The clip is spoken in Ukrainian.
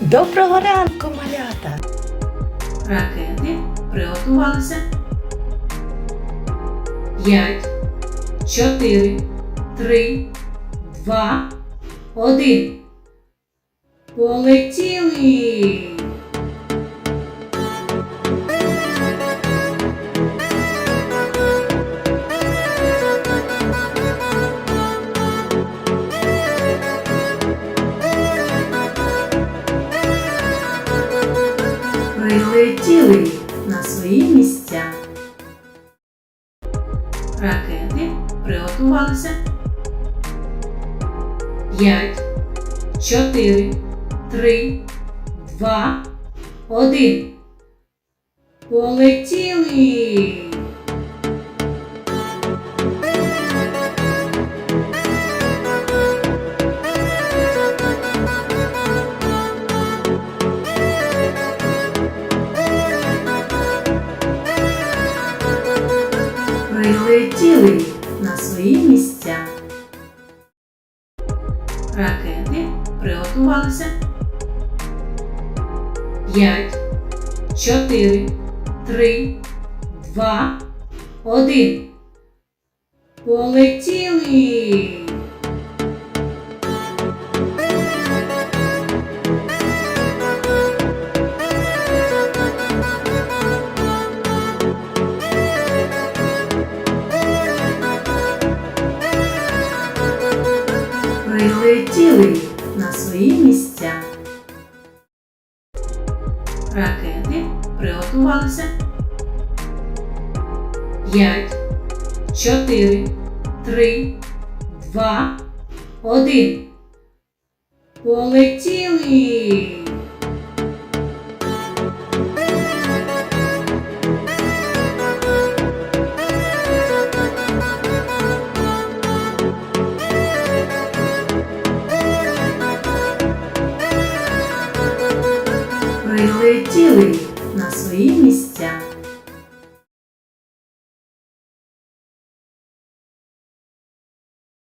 Доброго ранку, малята! Ракети приготувалися. П'ять, чотири, три, два, один. Полетіли. Прилетіли на свої місця. Ракети приготувалися. П'ять, чотири, три, два, один. Полетіли. Прилетіли на свої місця. Ракети приготувалися. П'ять, чотири, три, два, один. Полетіли. Прилетіли на свої місця. Ракети приготувалися. П'ять, чотири, три, два, один. Полетіли. Прилетіли на свої місця.